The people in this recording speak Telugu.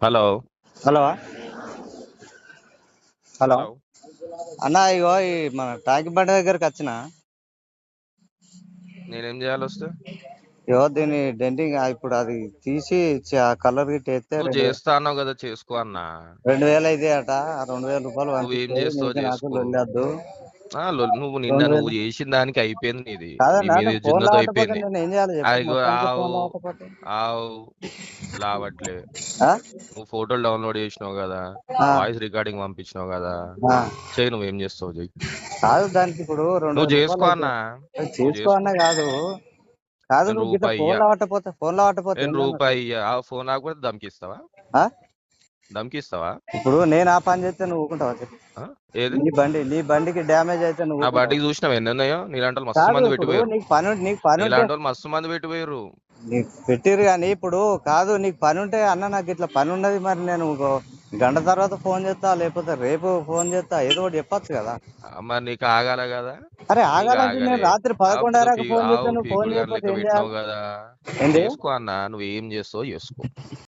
హలో. హలో. హలో. అన్న ఇగో ఈ మన టాకి బండి దగ్గరికి వచ్చిన. నేనేం చేయాలి వస్తే? ఇగో దీని డెంటింగ్ ఇప్పుడు అది తీసి కలర్ గిట్ వేస్తే నువ్వు చేస్తా కదా చేసుకో అన్నా. రెండు వేలు అయితే అట ఆ రెండు వేల రూపాయలు నువ్వేం పంపిస్తే చేస్తావో నీకు నాకు నువ్వు నిన్న నువ్వు. చేసిన దానికి అయిపోయింది నీది లావకపోతే అయిపోయింది లావట్లే? నువ్వు ఫోటోలు డౌన్లోడ్ చేసినావు కదా వాయిస్ రికార్డింగ్ పంపించినావు కదా. చెయ్యి నువ్వేం చేస్తావు చెయ్యి కాదు దానికి ఇప్పుడు నువ్వు చేసుకో అన్నా చేసుకో. అన్న కాదు కాదు రూపాయి ఫోన్. లావకపోతే ఫోన్. ఆ ఫోన్ దమ్కిస్తావా? దమ్కిస్తావా? ఇప్పుడు నేను ఆ పని చేస్తే నువ్వు ఊకుంటావా చెప్పు. ఆ? ఏది? నీ బండి నీ బండికి డ్యామేజ్ అయితే నువ్వు నా? బండికి చూసినావు ఎన్ని ఉన్నాయో నీలాంటి వాళ్ళు మస్తు మంది పెట్టిపోయారు. నీకు పని నీకు పని నీలాంటి మస్తు మంది పెట్టిపోయారు. నీకు పెట్టిరు కానీ ఇప్పుడు కాదు నీకు పని ఉంటే అన్న నాకు ఇట్లా పని ఉన్నది మరి నేను గంట తర్వాత ఫోన్ చేస్తా లేకపోతే రేపు ఫోన్ చేస్తా ఏదో ఒకటి చెప్పొచ్చు కదా. మరి నీకు ఆగాల కదా? అరే ఆగాలంటే నేను. రాత్రి పదకొండున్నరకు ఆవు ఫోన్ చేస్తే ఆవు నువ్వు ఫోన్ చేయకపోతే ఏం చేయాలి చేసుకో అన్న నువ్వు ఏం చేస్తావు చేసుకో.